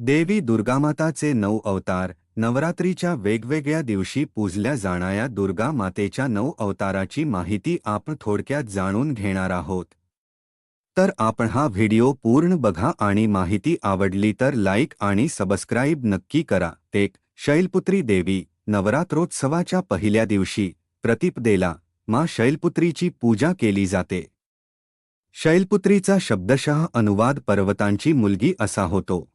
देवी दुर्गामाताचे नऊ अवतार नवरात्रीच्या वेगवेगळ्या दिवशी पूजल्या जाणाऱ्या दुर्गा मातेच्या नऊ अवताराची माहिती आपण थोडक्यात जाणून घेणार आहोत. तर आपण हा व्हिडिओ पूर्ण बघा आणि माहिती आवडली तर लाईक आणि सबस्क्राईब नक्की करा. एक शैलपुत्री देवी नवरात्रोत्सवाच्या पहिल्या दिवशी प्रतिपदेला मा शैलपुत्रीची पूजा केली जाते. शैलपुत्रीचा शब्दशः अनुवाद पर्वतांची मुलगी असा होतो.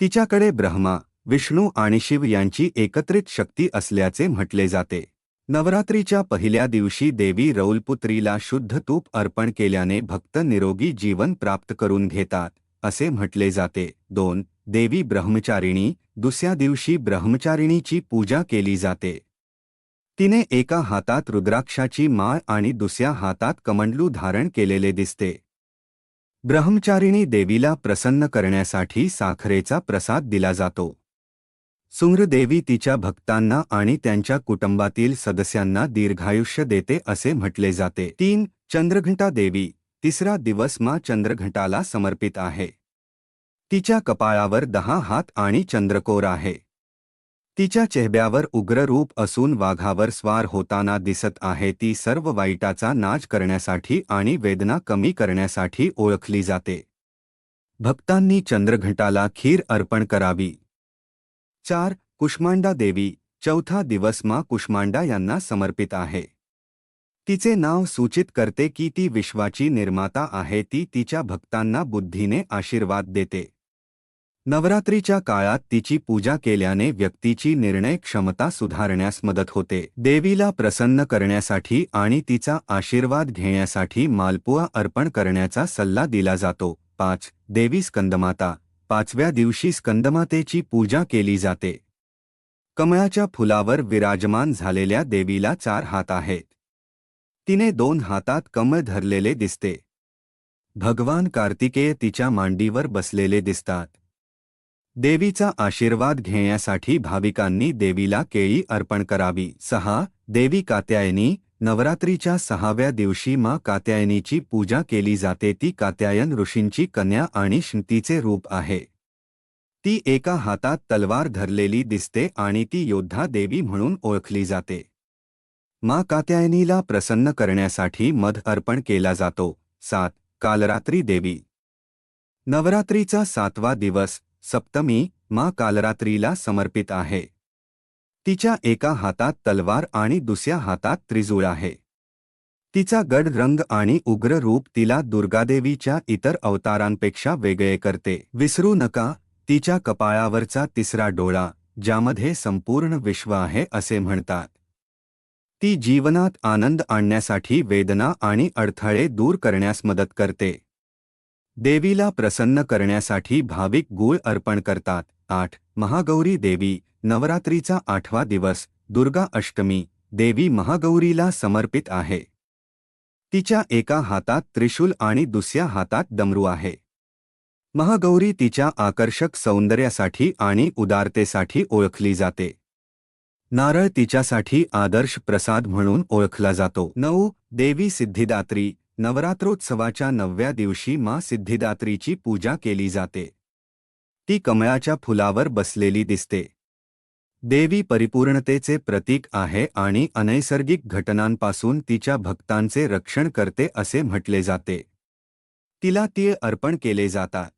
तिच्याकडे ब्रह्मा विष्णू आणि शिव यांची एकत्रित शक्ती असल्याचे म्हटले जाते. नवरात्रीच्या पहिल्या दिवशी देवी रौलपुत्रीला शुद्ध तूप अर्पण केल्याने भक्त निरोगी जीवन प्राप्त करून घेतात असे म्हटले जाते. दोन देवी ब्रह्मचारिणी दुसऱ्या दिवशी ब्रह्मचारिणीची पूजा केली जाते. तिने एका हातात रुद्राक्षाची माळ आणि दुसऱ्या हातात कमंडलू धारण केलेले दिसते. ब्रह्मचारिणी देवीला प्रसन्न करण्यासाठी साखरेचा प्रसाद दिला जातो. सुंग्रदेवी तिच्या भक्तांना आणि त्यांच्या कुटुंबातील सदस्यांना दीर्घायुष्य देते असे म्हटले जाते. तीन चंद्रघंटा देवी तिसरा दिवस मा चंद्रघंटाला समर्पित आहे. तिच्या कपाळावर दहा हात आणि चंद्रकोर आहे. तिच्या चेहऱ्यावर उग्र रूप असून वाघावर स्वार होताना दिसत आहे ती सर्व वाईटाचा नाश करण्यासाठी आणि वेदना कमी करण्यासाठी ओळखली जाते. भक्तांनी चंद्रघंटाला खीर अर्पण करावी. चार, कुष्मांडा देवी, चौथा दिवस मा कुष्मांडा यांना समर्पित आहे. तिचे नाव सूचित करते की ती विश्वाची निर्माता आहे ती तिच्या भक्तांना बुद्धीने आशीर्वाद देते. नवरात्रीच्या काळात तिची पूजा केल्याने व्यक्तीची निर्णय क्षमता सुधारण्यास मदत होते. देवीला प्रसन्न करण्यासाठी आणि तिचा आशीर्वाद घेण्यासाठी मालपुआ अर्पण करण्याचा सल्ला दिला जातो. पाच. देवी स्कंदमाता. पाचव्या दिवशी स्कंदमातेची पूजा केली जाते. कमळाच्या फुलावर विराजमान झालेल्या देवीला चार हात आहेत. तिने दोन हातात कमळ धरलेले दिसते. भगवान कार्तिकेय तिच्या मांडीवर बसलेले दिसतात. देवीचा आशीर्वाद घेण्यासाठी भाविकांनी देवीला केळी अर्पण करावी. सहा देवी कात्यायनी नवरात्रीच्या सहाव्या दिवशी मा कात्यायनीची पूजा केली जाते. ती कात्यायन ऋषींची कन्या आणि तिचे रूप आहे. ती एका हातात तलवार धरलेली दिसते आणि ती योद्धा देवी म्हणून ओळखली जाते. मा कात्यायनीला प्रसन्न करण्यासाठी मध अर्पण केला जातो. सात कालरात्री देवी. नवरात्रीचा सातवा दिवस सप्तमी मा कालरात्रीला समर्पित आहे. तिच्या एका हातात तलवार आणि दुसऱ्या हातात त्रिजूळ आहे. तिचा गड रंग आणि उग्र रूप तिला दुर्गादेवीच्या इतर अवतारांपेक्षा वेगळे करते. विसरू नका, तिच्या कपाळावरचा तिसरा डोळा, ज्यामध्ये संपूर्ण विश्व आहे असे म्हणतात. ती जीवनात आनंद आणण्यासाठी वेदना आणि अडथळे दूर करण्यास मदत करते. देवीला प्रसन्न करण्यासाठी भाविक गूळ अर्पण करतात. आठ. महागौरी देवी. नवरात्रीचा आठवा दिवस. दुर्गा अष्टमी. देवी महागौरीला समर्पित आहे. तिच्या एका हातात त्रिशूल आणि दुसऱ्या हातात डमरू आहे. महागौरी तिच्या आकर्षक सौंदर्यासाठी आणि उदारतेसाठी ओळखली जाते. नारळ तिच्यासाठी आदर्श प्रसाद म्हणून ओळखला जातो. नऊ. देवी सिद्धिदात्री. नवरात्रोत्सवाच्या नवव्या दिवशी मा सिद्धिदात्रीची पूजा केली जाते. ती कमळाच्या फुलावर बसलेली दिसते. देवी परिपूर्णतेचे प्रतीक आहे आणि अनैसर्गिक घटनांपासून तिच्या भक्तांचे रक्षण करते असे म्हटले जाते. तिला तीळ अर्पण केले जातात.